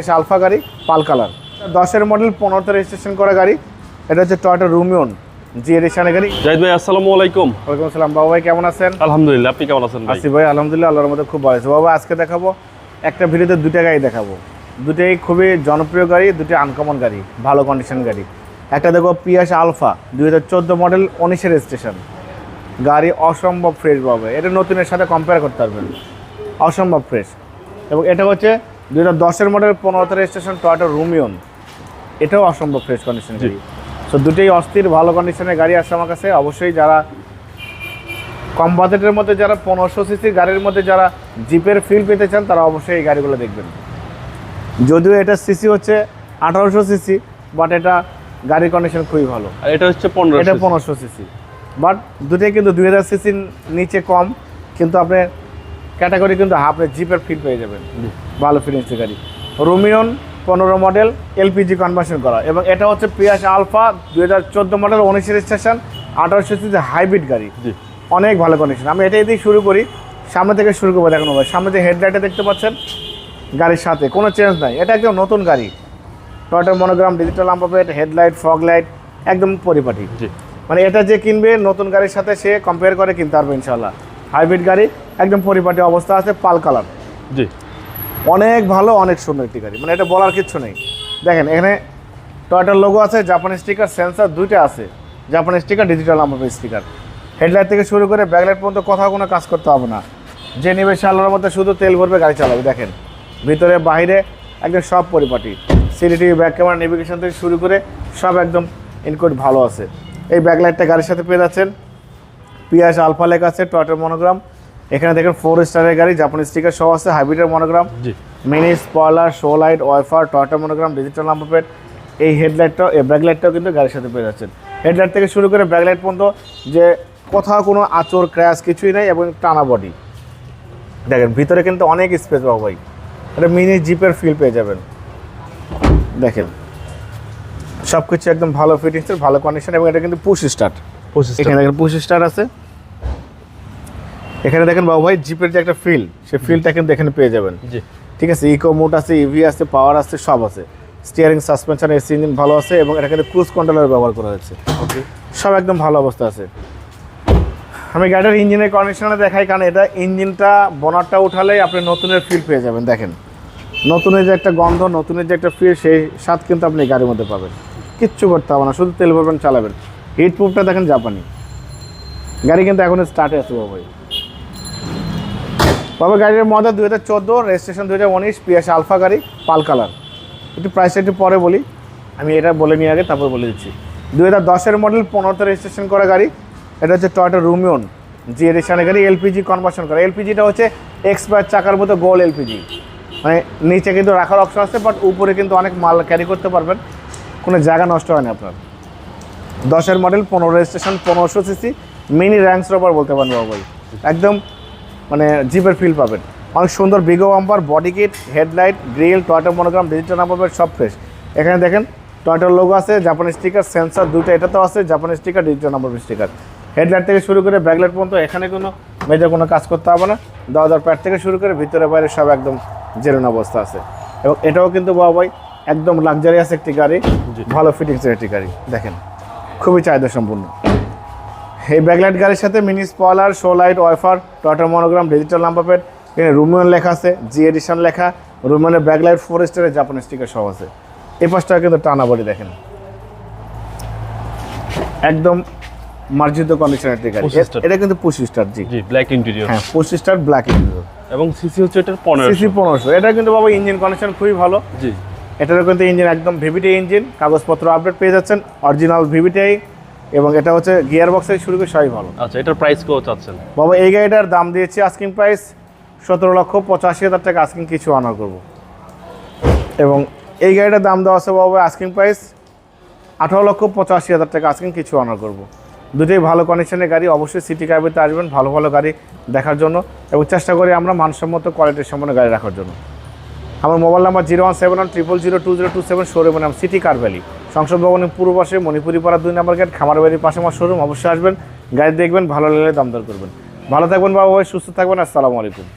এসে আলফা গাড়ি pearl colour. দশের মডেল পনেরোতে রেজিস্ট্রেশন করা গাড়ি। এটা হচ্ছে টয়টা রুমিয়ন জি এডিশনের গাড়ি। জাহিদ ভাই আসসালামু আলাইকুম। ওয়ালাইকুম আসসালাম। বাবু ভাই কেমন আছেন? আলহামদুলিল্লাহ আপনি কেমন আছেন ভাই? আসি ভাই আলহামদুলিল্লাহ আল্লাহর মধ্যে খুব ভালো আছে। বাবা আজকে দেখাবো একটা ভিডিওতে দুটা গাড়ি দেখাবো। দুটাই খুবই জনপ্রিয় গাড়ি দুটি আনকমন গাড়ি ভালো কন্ডিশন গাড়ি। একটা দেখো পিয়াস আলফা দুই হাজার চোদ্দ মডেল উনিশের রেজিস্ট্রেশন গাড়ি অসম্ভব ফ্রেশ পাবে এটা নতুনের সাথে কম্পেয়ার করতে পারবেন। অসম্ভব ফ্রেশ এবং এটা হচ্ছে দুই হাজার দশের মডেল পনেরোতে রেজিস্ট্রেশন টয়টা রুমিয়ন এটাও অসম্ভব ফ্রেশ কন্ডিশন। গাড়ি। সো দুটোই অস্থির ভালো কন্ডিশনের গাড়ি আসছে আমার কাছে। অবশ্যই যারা কম বাজেটের মধ্যে যারা পনেরোশো সিসির গাড়ির মধ্যে যারা জিপের ফিল পেতে চান তারা অবশ্যই এই গাড়িগুলো দেখবেন। যদিও এটা সিসি হচ্ছে আঠারোশো সিসি বাট এটা গাড়ির কন্ডিশন খুবই ভালো। আর এটা হচ্ছে পনেরো এটা পনেরোশো সিসি বাট দুটোই কিন্তু দুই হাজার সিসির নিচে কম কিন্তু আপনি ক্যাটাগরি কিন্তু আপনি জিপের ফিল পেয়ে যাবেন। ভালো ফিলিংসের গাড়ি। রোমিয়ন পনেরো মডেল এলপিজি কনভার্সন করা। এবং এটা হচ্ছে পিয়াস আলফা দুই হাজার চোদ্দ মডেল উনিশের স্টেশন আঠারোশো সিসি হাইব্রিড গাড়ি। অনেক ভালো কন্ডিশন আমি এটাই দিয়ে শুরু করি। সামনে থেকে শুরু করব দেখানো ভাই। সামনে থেকে হেডলাইটে দেখতে পাচ্ছেন গাড়ির সাথে কোনো চেঞ্জ নাই। এটা একদম নতুন গাড়ি। টয়টার monogram digital plate headlight fog light একদম পরিপাটি। মানে এটা যে কিনবে নতুন গাড়ির সাথে সে কম্পেয়ার করে কিনতে পারবে ইনশাল্লাহ হাইব্রিড গাড়ি একদম পরিপাটি অবস্থা আছে পাল কালার। জি। অনেক ভালো অনেক সুন্দর একটি গাড়ি। মানে এটা বলার কিচ্ছু নেই। দেখেন এখানে টয়টার লোগো আছে জাপানি স্টিকার সেন্সার দুইটা আছে। জাপানি sticker digital number sticker headlight থেকে শুরু করে ব্যাকলাইট পর্যন্ত কোথাও কোনো কাজ করতে হবে না। যে নেবে সালোর মধ্যে শুধু তেল ভরবে গাড়ি চালাবে। দেখেন ভিতরে বাইরে একদম সব পরিপাটি। সিডিটিভি ব্যাক ক্যামেরা নেভিগেশন থেকে শুরু করে সব একদম ইনকোড ভালো আছে। এই ব্যাকলাইটটা গাড়ির সাথে পেয়ে যাচ্ছেন। পিয়াস আলফা লেখা আছে টয়টার মনোগ্রাম এখানে দেখেন ফোর স্টারের গাড়ি জাপানি স্টিকার সহ আছে হাইব্রিডের monogram G. Mini spoiler show light wiper Toyota monogram digital number plate এই হেডলাইটটাও এই ব্যাকলাইটটাও কিন্তু গাড়ির সাথে পেয়ে যাচ্ছেন। হেডলাইট থেকে শুরু করে ব্যাকলাইট পর্যন্ত যে কোথাও কোনো আচর ক্র্যাশ কিছুই নেই এবং টানা বডি দেখেন ভিতরে কিন্তু অনেক স্পেস পাবো ভাই। এটা মিনি জিপের ফিল পেয়ে যাবেন। দেখেন সব কিছু একদম ভালো ফিটিংসের ভালো কন্ডিশন এবং এটা কিন্তু পুশ স্টার্ট এখানে দেখেন পুশ স্টার আছে। এখানে দেখেন বাবু ভাই জিপের যে একটা ফিল সেই ফিলটা কিন্তু এখানে পেয়ে যাবেন। জি। ঠিক আছে ইকো মোড আছে ইভি আছে পাওয়ার আছে সব আছে। স্টিয়ারিং সাসপেনশন এসি ইঞ্জিন ভালো আছে এবং এটা কিন্তু ক্রুজ কন্ট্রোলার ব্যবহার করা হয়েছে। ওকে সব একদম ভালো অবস্থা আছে। আমি গাড়ির ইঞ্জিনের কন্ডিশনে দেখাই কারণ এটা ইঞ্জিনটা বনারটা উঠালেই আপনি নতুনের ফিল পেয়ে যাবেন দেখেন। নতুনের যে একটা গন্ধ নতুনের যে একটা ফিল সেই স্বাদ কিন্তু আপনি গাড়ির মধ্যে পাবেন। কিচ্ছু করতে হবে না শুধু তেল ভরবেন চালাবেন। হিট প্রুফটা দেখেন জাপানি। গাড়ি কিন্তু এখন স্টার্টে আছে বাবাই বাবা, গাড়ির মডেল দুই হাজার চোদ্দ রেজিস্ট্রেশন দুই হাজার উনিশ পিএস আলফা গাড়ি, পাল কালার। একটু প্রাইসটা একটু পরে বলি। আমি এটা বলে নিয়ে আগে, তারপর বলে দিচ্ছি। দুই হাজার দশের মডেল পনেরোতে রেজিস্ট্রেশন করা গাড়ি। এটা হচ্ছে টয়টা রুমিয়ন জি এডিশনের গাড়ি এলপিজি কনভার্সন করা। এলপিজিটা হচ্ছে এক্সপায়ার চাকার মতো গোল এলপিজি মানে নিচে কিন্তু রাখার অপশন আছে বাট উপরে কিন্তু অনেক মাল ক্যারি করতে পারবেন। কোনো জায়গা নষ্ট হয় না আপনার। দশের মডেল পনেরো রেজিস্ট্রেশন পনেরোশো সিসি মিনি র্যাঙ্কস রবার বলতে পারেন বাবু একদম মানে জিপের ফিল পাবেন। অনেক সুন্দর বিগো bumper body kit headlight grille Toyota monogram digital number সব ফ্রেশ এখানে দেখেন টয়টার লোগো আছে জাপানি স্টিকার সেন্সার দুটো এটাতেও আছে জাপানি sticker digital number sticker headlight থেকে শুরু করে ব্যাকলাইট পর্যন্ত এখানে কোনো মেজর কোনো কাজ করতে হবে না। দরজার প্যাট থেকে শুরু করে ভিতরে বাইরে সব একদম জেরুন অবস্থা আছে। এবং এটাও কিন্তু বাবা ভাই একদম লাক্সারিয়াস একটি গাড়ি ভালো ফিটিংসের একটি গাড়ি। দেখেন খুবই চাহিদা সম্পূর্ণ এই ব্যাকলাইট গাড়ির সাথে mini spoiler show light wiper টয়টার monogram digital number plate এখানে রুমিয়ন লেখা আছে জি এডিশন লেখা রুমিয়নের ব্যাকলাইট ফোর স্টারের জাপানি স্টিকার সহ আছে। এই পাশটা কিন্তু টানা বডি দেখেন। একদম মার্জিত কন্ডিশনের একটি গাড়ি। এটা কিন্তু পঁচিশ star G. G black interior হ্যাঁ পঁচিশ স্টার ব্ল্যাক এবং সিসি হচ্ছে এটার পনেরো সিসি পনেরোশো। এটা কিন্তু বাবা ইঞ্জিন কন্ডিশন খুবই ভালো। জি। এটারও কিন্তু ইঞ্জিন একদম ভিভিটি ইঞ্জিন কাগজপত্র আপডেট পেয়ে যাচ্ছেন। অরিজিনাল ভিভিটিআই এবং এটা হচ্ছে গিয়ার বক্সের শুরু করে সবই ভালো। আচ্ছা এটার প্রাইস কত চাচ্ছেন? বাবা এই গাড়িটার দাম দিয়েছি আস্কিং প্রাইস সতেরো লক্ষ পঁচাশি হাজার টাকা। আস্কিং কিছু অনার করব। এবং এই গাড়িটার দাম দেওয়া আছে বাবা আস্কিং প্রাইস আঠারো লক্ষ পঁচাশি হাজার টাকা। আস্কিং কিছু অনার করব। দুটোই ভালো কন্ডিশনের গাড়ি। অবশ্যই সিটি কারবিতে আসবেন ভালো ভালো গাড়ি দেখার জন্য। এবং চেষ্টা করি আমরা মানসম্মত কোয়ালিটির সম্পন্ন গাড়ি রাখার জন্য। আমার mobile number zero one seven one triple zero two zero two seven শোরুমের নাম সিটি কার ভ্যালি সংসদ ভবনের পূর্ব পাশে মণিপুরি পাড়া দুই নাম্বার গেট খামার বাড়ির পাশে আমার শোরুম অবশ্যই আসবেন, গাড়ি দেখবেন, ভালো লাগলে দাম দর করবেন। ভালো থাকবেন বাবা ভাই সুস্থ থাকবেন, আসসালামু আলাইকুম।